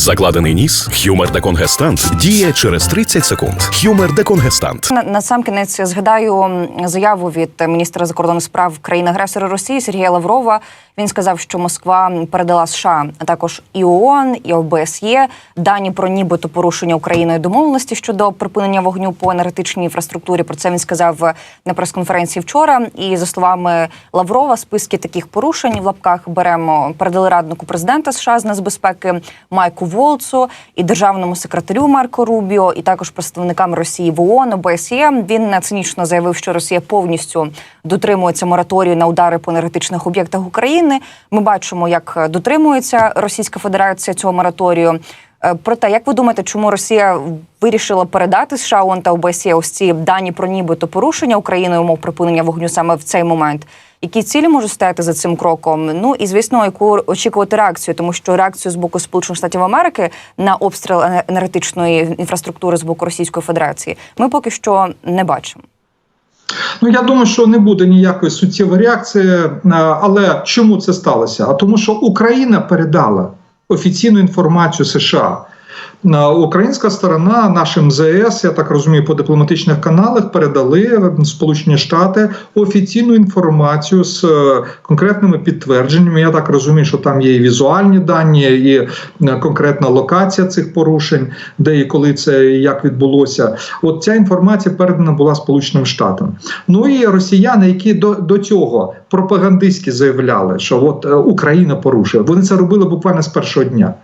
Закладений ніс, хюмер деконгестант діє через 30 секунд. Хюмер деконгестант. На, на сам кінець згадаю заяву від міністра закордонних справ країни-агресора Росії Сергія Лаврова. Він сказав, що Москва передала США, а також і ООН, і ОБСЄ дані про нібито порушення Україною домовленості щодо припинення вогню по енергетичній інфраструктурі. Про це він сказав на прес-конференції вчора. І за словами Лаврова, списки таких порушень в лапках беремо передали раднику президента США з нацбезпеки Майку Волцу і державному секретарю Марко Рубіо, і також представникам Росії в ООН, ОБСЄ. Він цинічно заявив, що Росія повністю дотримується мораторію на удари по енергетичних об'єктах України. Ми бачимо, як дотримується Російська Федерація цього мораторію. Е, Проте, як ви думаєте, чому Росія вирішила передати США ООН та ОБСЄ ось ці дані про нібито порушення Україною умов припинення вогню саме в цей момент? Які цілі можуть стояти за цим кроком? Ну і звісно, яку очікувати реакцію, тому що реакцію з боку Сполучених Штатів Америки на обстріл енергетичної інфраструктури з боку Російської Федерації ми поки що не бачимо. Ну я думаю, що не буде ніякої суттєвої реакції. е, Але чому це сталося? А тому, що Україна передала офіційну інформацію США. Українська сторона, наш МЗС, я так розумію, по дипломатичних каналах передали Сполучені Штати офіційну інформацію з е, конкретними підтвердженнями. Я так розумію, що там є і візуальні дані, і е, конкретна локація цих порушень, де і коли це і як відбулося. От ця інформація передана була Сполученим Штатам. Ну і росіяни, які до, до цього пропагандистськи заявляли, що от е, Україна порушує, вони це робили буквально з першого дня.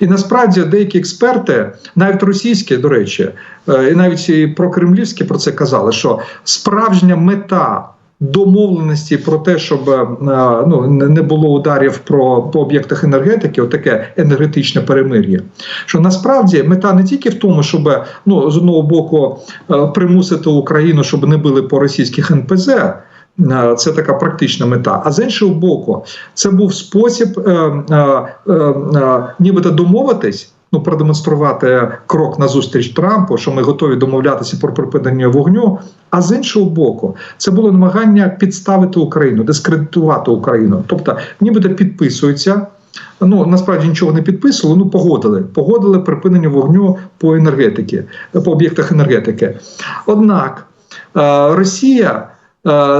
І насправді деякі експерти, навіть російські, до речі, е, і навіть і прокремлівські про це казали, що справжня мета. Домовленості про те, щоб е, ну не було ударів про по об'єктах енергетики, отаке енергетичне перемир'я. Що насправді мета не тільки в тому, щоб ну з одного боку примусити Україну, щоб не били по російських НПЗ. Е, Це така практична мета. А з іншого боку, це був спосіб е, е, е, е, нібито домовитись. Ну, продемонструвати крок назустріч Трампу, що ми готові домовлятися про припинення вогню. А з іншого боку, це було намагання підставити Україну, дискредитувати Україну. Тобто, нібито підписуються. Ну насправді нічого не підписували. Ну погодили. Погодили припинення вогню по енергетики, по об'єктах енергетики. Однак е, Росія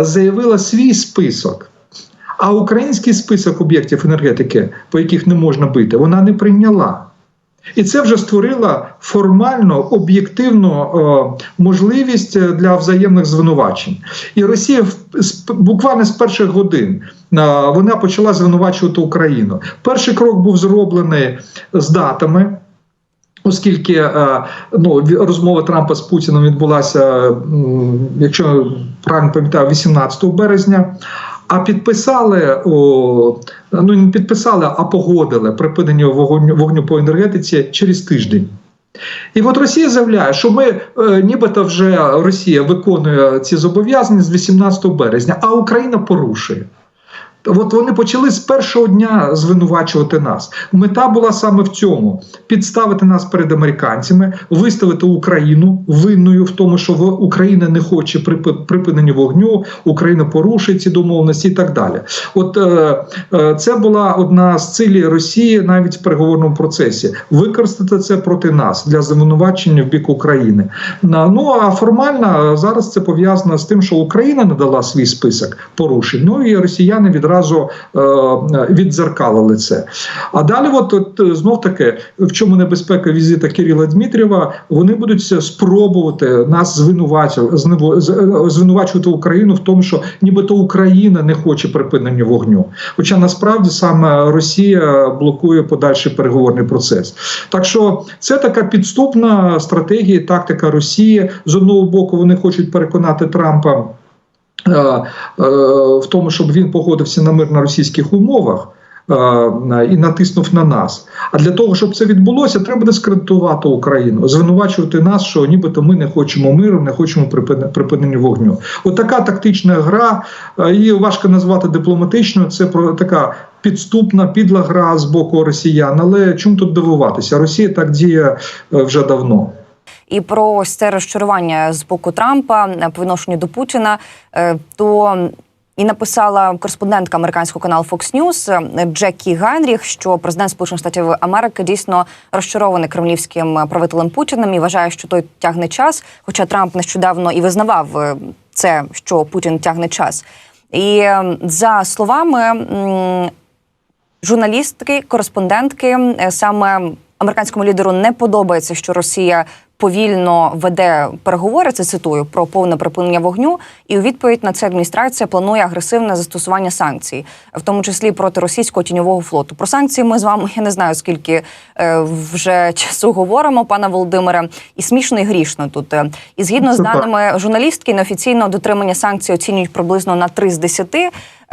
заявила свій список. А український список об'єктів енергетики, по яких не можна бити, вона не прийняла. І це вже створило формально об'єктивну е, можливість для взаємних звинувачень. І Росія в- буквально з перших годин е, вона почала звинувачувати Україну. Перший крок був зроблений з датами. Оскільки е, ну, розмова Трампа з Путіним відбулася, якщо правильно пам'ятаю, 18 березня. А підписали о, ну не підписали, а погодили припинення вогню, вогню по енергетиці через тиждень. І от Росія заявляє, що ми е, нібито вже Росія виконує ці зобов'язання з 18 березня, а Україна порушує. От вони почали з першого дня звинувачувати нас. Мета була саме в цьому: підставити нас перед американцями, виставити Україну винною в тому, що Україна не хоче припи- припинення вогню, Україна порушує ці домовленості і так далі. От е, е, це була одна з цілей Росії навіть в переговорному процесі використати це проти нас для звинувачення в бік України. Ну а формально зараз це пов'язано з тим, що Україна надала свій список порушень. Ну і росіяни відразу е, віддзеркалили це. А далі, от, от знов таки, в чому небезпека візита Кирила Дмитрєва, вони будуть спробувати нас звинувачувати, знево- звинувачувати Україну в тому, що нібито Україна не хоче припинення вогню. Хоча насправді саме Росія блокує подальший переговорний процес. Так що це така підступна стратегія, тактика Росії. З одного боку, вони хочуть переконати Трампа. Е, е, В тому, щоб він погодився на мир на російських умовах е, і натиснув на нас. А для того, щоб це відбулося, треба дискредитувати Україну, звинувачувати нас, що нібито ми не хочемо миру, не хочемо припинення вогню. От така тактична гра, її важко назвати дипломатичною. Це про така підступна, підла гра з боку росіян. Але чому тут дивуватися? Росія так діє вже давно. І про ось це розчарування з боку Трампа е, по відношенню до Путіна, е, то І написала кореспондентка американського каналу Fox News Джекі Генріх, що президент Сполучених Штатів Америки дійсно розчарований кремлівським правителем Путіним і вважає, що той тягне час. Хоча Трамп нещодавно і визнавав е, це, що Путін тягне час. І е, за словами журналістки, кореспондентки, е, саме американському лідеру не подобається, що Росія повільно веде переговори. Це цитую про повне припинення вогню. І у відповідь на це адміністрація планує агресивне застосування санкцій, в тому числі проти російського тіньового флоту. Про санкції ми з вами я не знаю скільки е, вже часу говоримо, пане Володимире, і смішно і грішно тут. Е, І згідно з даними журналістки, неофіційно дотримання санкцій оцінюють приблизно на 3 з 10.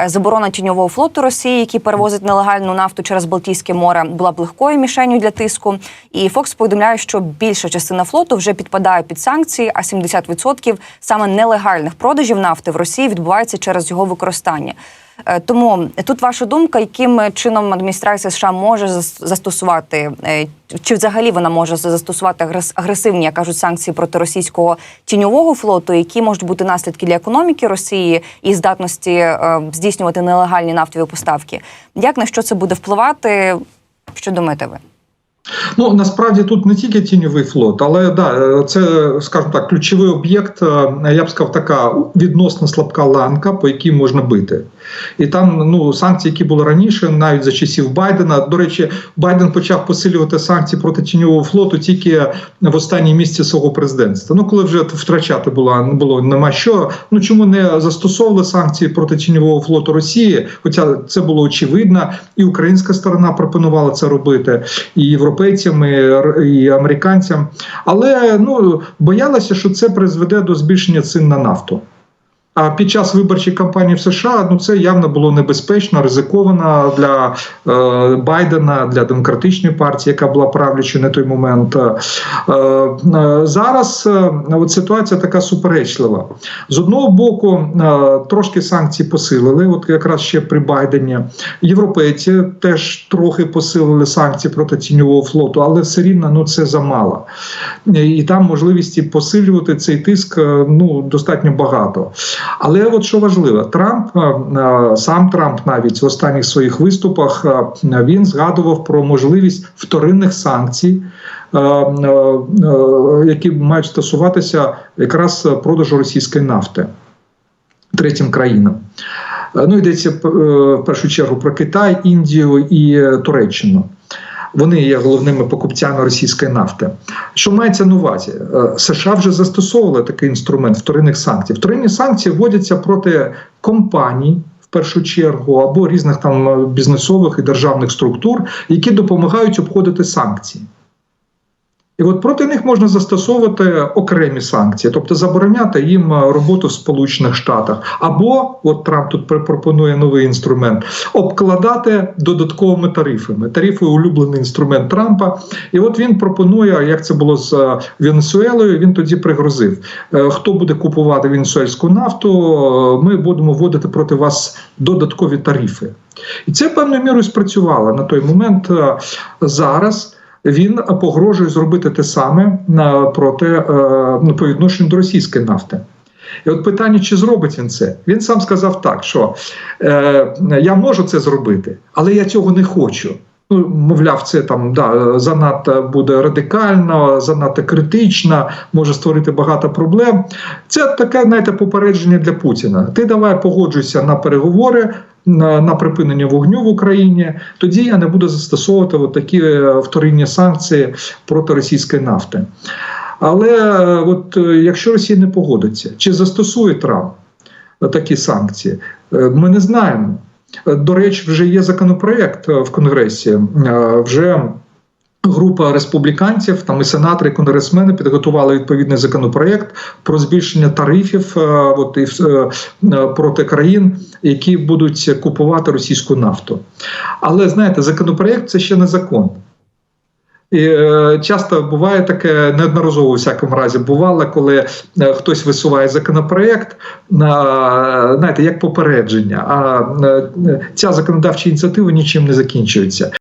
Е, Заборона тіньового флоту Росії, який перевозить нелегальну нафту через Балтійське море, була б легкою мішенью для тиску. І Фокс повідомляє, що більша частина флоту вже підпадає під санкції, а 70% саме нелегальних продажів нафти в Росії відбувається через його використання. Е, Тому тут ваша думка, яким чином адміністрація США може зас- застосувати, е, чи взагалі вона може застосувати агрес- агресивні, як кажуть, санкції проти російського тіньового флоту, які можуть бути наслідки для економіки Росії і здатності е, здійснювати нелегальні нафтові поставки? Як на що це буде впливати? Що думаєте ви? Ну насправді тут не тільки тіньовий флот, але да, е, це, скажімо так, ключовий об'єкт, е, я б сказав, така відносно слабка ланка, по якій можна бити. І там ну, санкції, які були раніше, навіть за часів Байдена. До речі, Байден почав посилювати санкції проти тіньового флоту тільки в останній місці свого президентства. Ну, коли вже втрачати було, було нема що. Ну чому не застосовували санкції проти тіньового флоту Росії? Хоча це було очевидно, і українська сторона пропонувала це робити, і європейцям, р- і американцям. Але ну боялися, що це призведе до збільшення цін на нафту. А під час виборчої кампанії в США ну це явно було небезпечно, ризиковано для е, Байдена, для демократичної партії, яка була правлячою на той момент. Е, е, зараз е, от ситуація така суперечлива. З одного боку, е, трошки санкції посилили, от якраз ще при Байдені. Європейці теж трохи посилили санкції проти тіньового флоту, але все рівно ну це замало. І там можливості посилювати цей тиск е, ну достатньо багато. Але от що важливо, Трамп е, е, сам Трамп навіть в останніх своїх виступах е, він згадував про можливість вторинних санкцій. Які мають стосуватися якраз продажу російської нафти третім країнам. Ну, йдеться в першу чергу про Китай, Індію і Туреччину. Вони є головними покупцями російської нафти. Що мається на увазі? Е, США вже застосовували такий інструмент вторинних санкцій. Вторинні санкції вводяться проти компаній. Першу чергу або різних там е, бізнесових і державних структур, які допомагають обходити санкції. І от проти них можна застосовувати окремі санкції, тобто забороняти їм е, роботу в Сполучених Штатах, або от Трамп тут пропонує новий інструмент обкладати додатковими тарифами. Тарифи улюблений інструмент Трампа. І от він пропонує, як це було з е, Венесуелою. Він тоді пригрозив: е, хто буде купувати венесуельську нафту, ми будемо вводити проти вас додаткові тарифи. І це певною мірою спрацювало на той момент. Зараз він погрожує зробити те саме проти е, ну, по відношенню до російської нафти. І от питання, чи зробить він це? Він сам сказав так, що е, я можу це зробити, але я цього не хочу. Ну, мовляв, це там да, занадто буде радикально, занадто критично, може створити багато проблем. Це таке, знаєте, попередження для Путіна. Ти давай погоджуйся на переговори, на, на припинення вогню в Україні. Тоді я не буду застосовувати от такі е, вторинні санкції проти російської нафти. Але е, от е, якщо Росія не погодиться, чи застосує Трамп такі санкції, ми не знаємо. До речі, вже є законопроект в Конгресі. Вже група республіканців, там і сенатори, і конгресмени підготували відповідний законопроект про збільшення тарифів е, от, і, е, е, проти країн, які будуть купувати російську нафту. Але знаєте, законопроект це ще не закон. І часто буває таке неодноразово у всякому разі бувало, коли хтось висуває законопроект на знаєте, як попередження. А ця законодавча ініціатива нічим не закінчується.